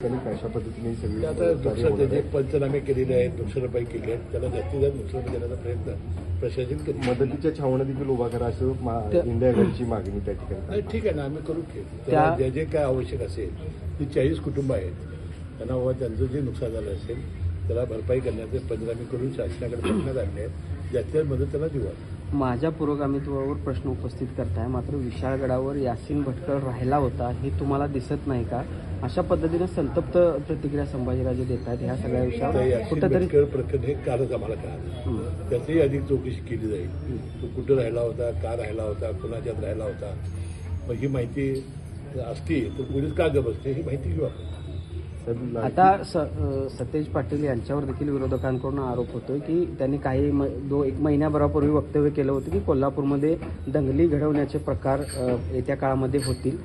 कशा पद्धतीने सगळी आता नुकसान जे. पंचनामे केलेले आहेत नुकसान भरपाई केली आहेत त्याला जास्तीत जास्त नुकसान देण्याचा प्रयत्न प्रशासन करेल मदतीच्या छावण्या देखील उभा करा असं इंडिया गेटची मागणी त्या ठिकाणी नाही ठीक आहे ना आम्ही करू त्याला जे जे काय आवश्यक असेल ती चाळीस कुटुंब आहेत त्यांना बाबा त्यांचं जे नुकसान झालं असेल त्याला भरपाई करण्याचे पंचनामे करून शासनाकडे प्रश्न आणले आहेत ज्याच्या मदत त्यांना देऊ. माझ्या पुरोगामित्वावर प्रश्न उपस्थित करताय. मात्र विशाळगडावर यासीन भटकळ राहिला होता हे तुम्हाला दिसत नाही का? अशा पद्धतीने संतप्त प्रतिक्रिया संभाजीराजे देत आहेत ह्या सगळ्या विषयावर. कुठेतरी प्रकरण हे कालच आम्हाला कळालं. त्याचीही अधिक चौकशी केली जाईल. तो कुठं राहिला होता का राहिला होता कुणाच्यात राहिला होता? मग ही माहिती असती तर पोलीस का गप असते ही माहिती घेऊ आपण. आता सतेज पाटील यांच्यावर देखील विरोधकांकडून आरोप होतोय की त्यांनी काही म- दो एक महिन्याभरापूर्वी वक्तव्य केलं होतं की कोल्हापूरमध्ये दंगली घडवण्याचे प्रकार येत्या काळामध्ये होतील.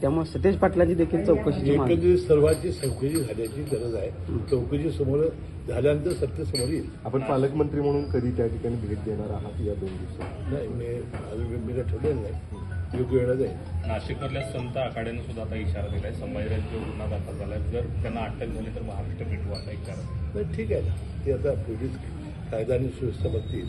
त्यामुळे सतेज पाटलांची देखील चौकशीची मागणी. एकंदरीत सर्वांची चौकशी झाल्याची गरज आहे चौकशी समोर झाल्यानंतर सत्य समोर येईल. आपण पालकमंत्री म्हणून कधी त्या ठिकाणी भेट देणार आहात या दोन दिवसात? नाही मी ठरलेलं नाही. योग्य वेळा जाईल. नाशिकमधल्या संत आखाड्यानं सुद्धा आता इशारा दिलाय. संभाजीराजे गुन्हा दाखल झालाय. जर त्यांना अटक झाली तर महाराष्ट्र भेटू असा इशारा. नाही ठीक आहे. ना ते आता पोलीस कायदा आणि सुव्यवस्था बघतील.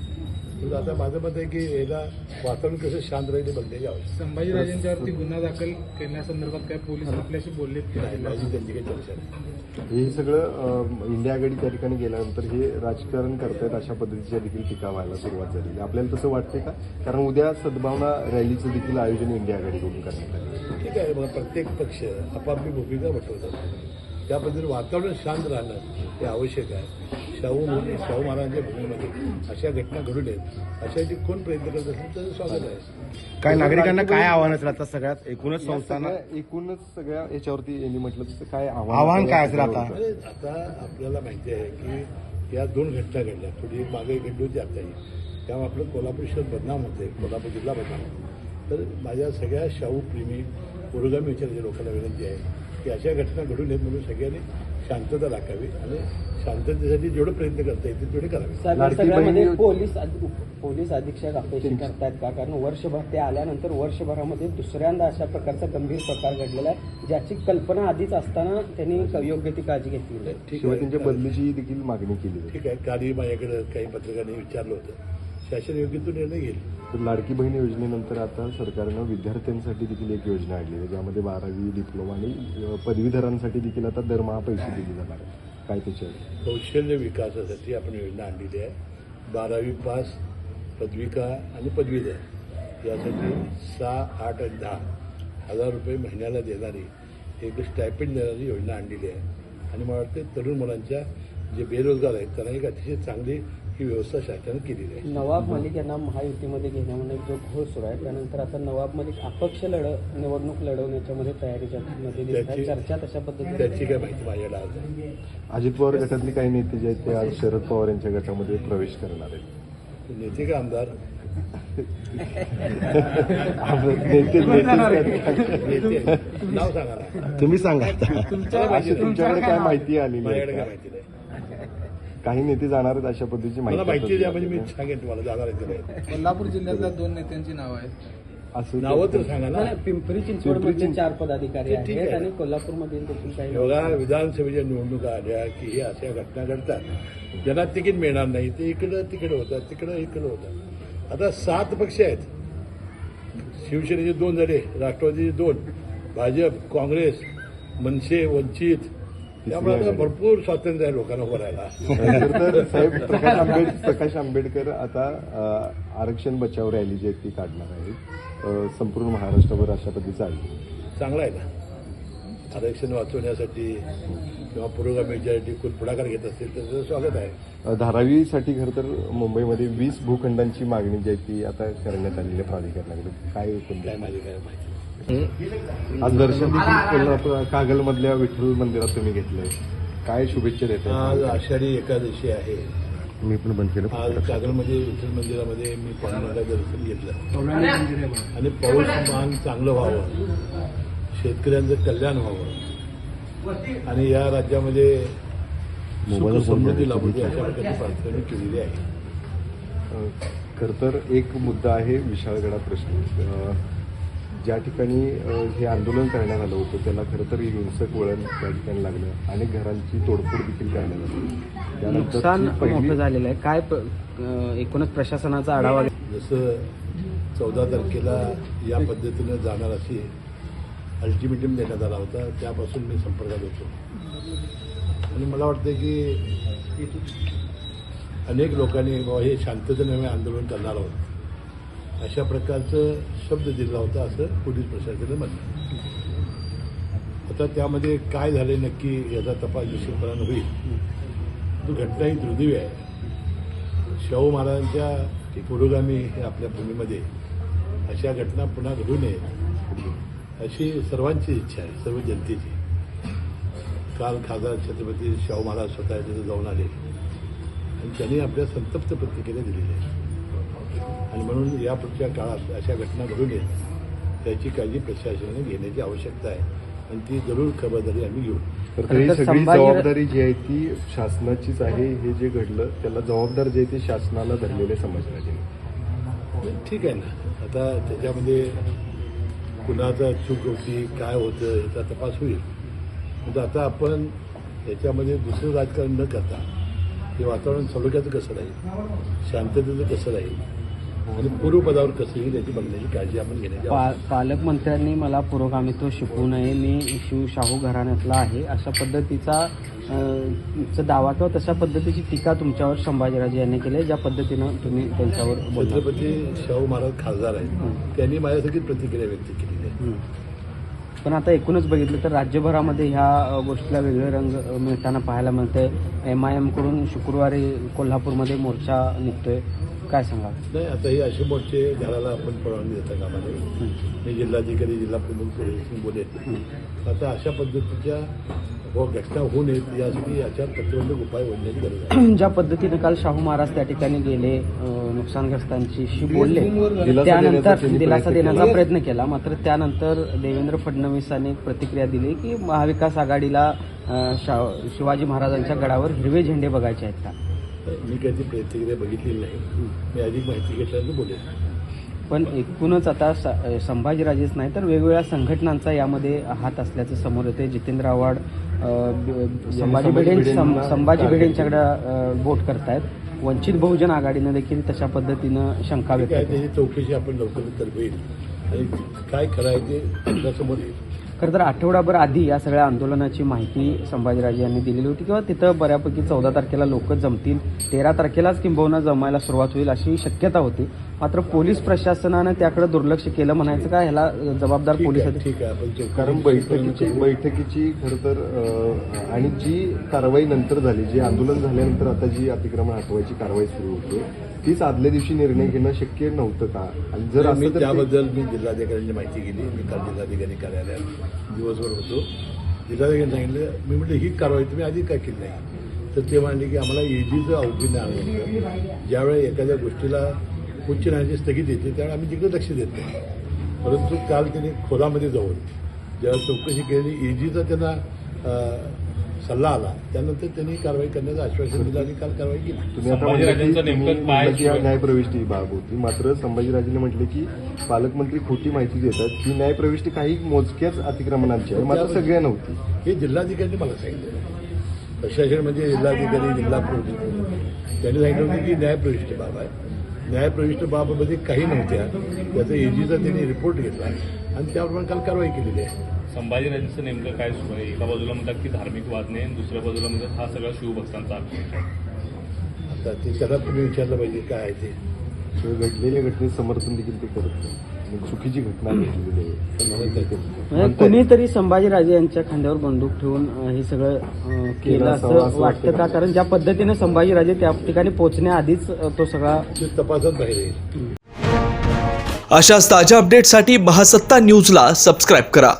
पण आता माझं मत आहे की याला वातावरण कसं शांत राहील हे बघण्याची आवश्यकता संभाजीराजेंच्यावरती गुन्हा दाखल करण्यासंदर्भात काय पोलीस आपल्याशी बोललेत की आहे. माझी त्यांची काही चर्चा नाही हे सगळं इंडिया आघाडी त्या ठिकाणी गेल्यानंतर हे राजकारण करतायत अशा पद्धतीच्या देखील टीका व्हायला सुरुवात झालेली आहे. आपल्याला तसं वाटते का कारण उद्या सद्भावना रॅलीचं देखील आयोजन इंडिया आघाडीकडून करण्यात आलं. ठीक आहे मग प्रत्येक पक्ष आपापली भूमिका वठवतात त्या पद्धतीने वातावरण शांत राहणं हे आवश्यक आहे शाहू म्हणून शाहू महाराजांच्या भूमीमध्ये अशा घटना घडू नयेत. अशाची कोण प्रयत्न करत असेल त्याचं स्वागत आहे. काय नागरिकांना काय आव्हान असेल आता सगळ्यात? एकूणच संस्थांना? एकूणच सगळ्या याच्यावरती यांनी म्हटलं तसं काय आव्हान काय असेल आता? आता आपल्याला माहिती आहे की या दोन घटना घडल्या. थोडी मागे घडली होती आताही त्यामुळे आपलं कोल्हापूर शहर बदनाम होते कोल्हापूर जिल्हा बदनाम होते. तर माझ्या सगळ्या शाहू प्रेमी पुरोगामी विचाराच्या लोकांना विनंती आहे की अशा घटना घडू नयेत म्हणून सगळ्यांनी शांतता राखावी आणि शांततेसाठी जेवढे प्रयत्न करता येतील तेवढे करावे. बहीण- पोलीस पोलीस अधीक्षक अपेक्षित करतायत का? कारण वर्षभर ते आल्यानंतर वर्षभरामध्ये दुसऱ्यांदा अशा प्रकारचा गंभीर प्रकार घडलेला आहे ज्याची कल्पना आधीच असताना त्यांनी योग्य ती काळजी घेतली नाही. ठीक शिवाय त्यांच्या आहे बदलीची देखील मागणी केली आहे ठीक आहे. कालही माझ्याकडे काही पत्रकारांनी विचारलं होतं. शासन योग्य तो निर्णय घेईल. तर लाडकी बहीण योजनेनंतर आता सरकारनं विद्यार्थ्यांसाठी देखील एक योजना आणली आहे. ज्यामध्ये बारावी डिप्लोमा आणि पदवीधरांसाठी देखील आता दरमहा पैसे दिले जाणार आहेत. काय त्याचे कौशल्य विकासासाठी आपण योजना आणलेली आहे. बारावी पास पदविका आणि पदवीधर. यासाठी सहा आठ आणि दहा हजार रुपये महिन्याला देणारी एक स्टायपेंड देणारी योजना आणलेली आहे. आणि मला वाटते तरुण मुलांच्या जे बेरोजगार आहेत त्यांना एक अतिशय चांगली ही व्यवस्था शासनानं केलेली आहे. नवाब मलिक यांना महायुतीमध्ये घेण्यामध्ये जो घोळ सुरू आहे त्यानंतर आता नवाब मलिक अपक्ष लढ निवडणूक लढवण्याच्या मध्ये तयारीच्या मध्ये दिसत आहे त्याची- चर्चा तशा पद्धतीने त्याची काय माहिती माझ्याकडे आज. अजित पवार गटातले काही नेते जे आहेत ते आज शरद पवार यांच्या गटामध्ये प्रवेश करणार आहेत. ते नेते का आमदार? तुम्ही सांगा. तुमच्याकडे काय माहिती? आलेली माझ्याकडे काय आहे माहिती नाही. काही नेते जाणार आहेत अशा पद्धतीची मला माहिती माहिती द्या म्हणजे मी सांगेन तुम्हाला जाणार आहे कोल्हापूर जिल्ह्यातल्या दोन नेत्यांची नावं आहेत. असं नावं तर सांगा ना. पिंपरी चिंचवड मधले चार पदाधिकारी आहेत आहे. आणि कोल्हापूरमधील देखील काही बघा विधानसभेच्या निवडणुका आल्या की हे अशा घटना घडतात. ज्यांना तिकीट मिळणार नाही ते इकडं तिकडं होतात तिकडं इकडं होतात. आता सात पक्ष आहेत. शिवसेनेचे दोन झाले राष्ट्रवादीचे दोन भाजप काँग्रेस मनसे वंचित त्यामुळे आता भरपूर स्वातंत्र्य आहे लोकांना तर साहेब प्रकाश आंबेडकर प्रकाश आंबेडकर आता आरक्षण बचाव रॅली जी आहे ती काढणार आहेत. अ, संपूर्ण महाराष्ट्रभर अशा पद्धतीचं आहे. चांगला आहे ना? आरक्षण वाचवण्यासाठी किंवा पुरोगामी विचारासाठी कोण पुढाकार घेत असेल तर त्याचं स्वागत आहे. धारावीसाठी खरं तर मुंबईमध्ये वीस भूखंडांची मागणी जी आहे ती आता करण्यात आलेली आहे प्राधिकरणाकडे काय काय माझी काय माहिती. आज दर्शन कोल्हापूर कागलमधल्या विठ्ठल मंदिरात तुम्ही घेतलंय. काय शुभेच्छा देत आज आषाढी एकादशी आहे. मी पण बंद केलं. आज कागलमध्ये विठ्ठल मंदिरामध्ये मी पांडुरंगा दर्शन घेतलं. आणि पाऊसमान चांगलं व्हावं. शेतकऱ्यांचं कल्याण व्हावं. आणि या राज्यामध्ये समृद्धी लाभू दे अशा प्रकारची प्रार्थना मी केलेली आहे. खरं तर एक मुद्दा आहे विशाळगडा प्रश्न. ज्या ठिकाणी हे आंदोलन करण्यात आलं होतं त्याला खरं तर हिंसक वळण त्या ठिकाणी लागलं. अनेक घरांची तोडफोड देखील करण्यात आली. नुकसान मोठं झालेलं आहे. काय एकूणच प्रशासनाचा आढावा जसं चौदा तारखेला या पद्धतीनं जाणार अशी अल्टिमेटम देण्यात आला होता त्यापासून मी संपर्कात होतो. आणि मला वाटतं की अनेक लोकांनी बाबा हे शांततेने आंदोलन करणार आहोत. अशा प्रकारचं शब्द दिला होता असं पोलीस प्रशासनाने म्हटलं. आता त्यामध्ये काय झाले नक्की याचा तपास निश्चितपणानं होईल. तो घटना ही दुर्दैवी आहे. शाहू महाराजांच्या पुरोगामी हे आपल्या भूमीमध्ये अशा घटना पुन्हा घडू नयेत अशी सर्वांची इच्छा आहे सर्व जनतेची. काल खासदार छत्रपती शाहू महाराज स्वतः तिथे जाऊन आले आणि त्यांनी आपल्या संतप्त प्रतिक्रिया दिलेली आहे. आणि म्हणून यापुढच्या काळात अशा घटना घडू नयेत. त्याची काळजी प्रशासनाने घेण्याची आवश्यकता आहे. आणि ती जरूर खबरदारी आम्ही घेऊ. तर ही सगळी जबाबदारी जी आहे ती शासनाचीच आहे. हे जे घडलं त्याला जबाबदार जे आहे ते शासनाला धरलेले समजलं ठीक आहे ना. आता त्याच्यामध्ये कुणाचा चूक होती काय होतं याचा तपास होईल. म्हणजे आता आपण याच्यामध्ये दुसरं राजकारण न करता हे वातावरण सलोख्याचं कसं राहील? शांततेचं कसं राहील? आणि पूर्वपदावर कसं येईल याची बघण्याची काळजी आपण घेण्याची पा पालकमंत्र्यांनी मला पुरोगामित्व शिकवू नये मी शिव शाहू घराण्यातला आहे. अशा पद्धतीचा दावा किंवा तशा पद्धतीची टीका तुमच्यावर संभाजीराजे यांनी केली आहे, ज्या पद्धतीनं तुम्ही त्यांच्यावर छत्रपती शाहू महाराज खासदार आहेत. त्यांनी माझ्यासाठी प्रतिक्रिया व्यक्त केलेली आहे. पण आता एकूणच बघितलं तर राज्यभरामध्ये ह्या गोष्टीला वेगळे रंग मिळताना पाहायला मिळतंय. एम आय एमकडून शुक्रवारी कोल्हापूरमध्ये मोर्चा निघतोय. काय सांगाल? नाही आता हे असे मोर्चे घराला आपण परवानगी देता कामा नये मी जिल्हाधिकारी जिल्हा प्रमुख बोलेत आता अशा पद्धतीच्या व घटना होऊ नयेत यासाठी याच्यावर प्रतिबंधक उपाय होण्याची गरज आहे. ज्या पद्धतीनं काल शाहू महाराज त्या ठिकाणी गेले नुकसानग्रस्तांशी बोलले त्यानंतर दिलासा देण्याचा. प्रयत्न केला. मात्र त्यानंतर देवेंद्र फडणवीसांनी प्रतिक्रिया दिली की महाविकास आघाडीला शिवाजी महाराजांच्या गडावर हिरवे झेंडे बघायचे आहेत का? मी काही ती प्रतिक्रिया बघितलेली नाही. मी अधिक माहिती घेतल्यानंतर बोलेन. पण एकूणच आता संभाजीराजेच नाही तर वेगवेगळ्या संघटनांचा यामध्ये हात असल्याचं समोर येते जितेंद्र आव्हाड संभाजी भिडे संभाजी भिडेंच्याकडे वोट करतायत. वंचित बहुजन आघाडीनं देखील तशा पद्धतीनं शंका व्यक्त चौकशी आपण लवकरच तर होईल आणि काय ते आपल्यासमोर येईल. खरं तर आठवडाभर आधी या सगळ्या आंदोलनाची माहिती संभाजीराजे यांनी दिलेली होती किंवा तिथं बऱ्यापैकी चौदा तारखेला लोक जमतील तेरा तारखेलाच किंबहुना जमायला सुरुवात होईल अशी शक्यता होती. मात्र पोलीस प्रशासनानं त्याकडे दुर्लक्ष केलं म्हणायचं का ह्याला जबाबदार पोलीस आहे अधिकारी- ठीक आहे. आपण कारण बैठकीची बैठकीची खरं तर अ, आणि जी कारवाई नंतर झाली जी आंदोलन झाल्यानंतर आता जी अतिक्रमण हटवायची कारवाई सुरू होते तीच आदल्या दिवशी निर्णय घेणं शक्य नव्हतं का? आणि जर मी असं तर ते- त्याबद्दल मी जिल्हाधिकाऱ्यांनी माहिती केली मी काल जिल्हाधिकारी कार्यालयात दिवसभर होतो. जिल्हाधिकाऱ्यांनी सांगितलं मी म्हटलं ही कारवाई तुम्ही आधी का केली नाही? तर ते म्हणले की आम्हाला ईडीचं अवघीनं आलं होतं ज्यावेळी एखाद्या गोष्टीला उच्च न्यायालयाची स्थगित येते त्यावेळी आम्ही तिकडे लक्ष देत नाही. परंतु काल त्यांनी खोलामध्ये जाऊन जेव्हा चौकशी केली ईडीचा त्यांना सल्ला आला त्यानंतर त्यांनी कारवाई करण्याचं आश्वासन दिलं आणि काल कारवाई केली. न्यायप्रविष्टी बाब. होती मात्र संभाजीराजेने म्हटले की पालकमंत्री खोटी माहिती देतात. ही न्यायप्रविष्टी काही मोजक्याच अतिक्रमणांची आहे मात्र सगळ्या नव्हती. हे जिल्हाधिकाऱ्यांनी मला सांगितलं. प्रशासन म्हणजे जिल्हाधिकारी जिल्हा पोलीस त्यांनी सांगितलं होतं की न्यायप्रविष्ट बाब आहे. न्यायप्रविष्ट बाबमध्ये काही नव्हत्या. त्याचा एजीचा त्यांनी रिपोर्ट घेतला. आणि त्याप्रमाणे काल कारवाई केलेली आहे. संभाजीराजेंचं नेमकं काय सुरू आहे? एका बाजूला म्हणतात की धार्मिक वाद नाही आणि दुसऱ्या बाजूला म्हणतात हा सगळा शिवभक्तांचा आक्षेप आहे. आता ते त्याला तुम्ही विचारलं पाहिजे काय आहे ते. घडलेल्या घटनेत समर्थन देखील ते करत नाही चुकीची घटना घडलेली आहे. म्हणजे कुणीतरी संभाजीराजे यांच्या खांद्यावर बंदूक ठेवून हे सगळं केलं असं वाटतं का? कारण ज्या पद्धतीने संभाजीराजे त्या ठिकाणी पोहोचण्याआधीच तो सगळा तपासात बाहेर येईल अशाच ताज्या अपडेटसाठी महासत्ता न्यूजला सबस्क्राईब करा.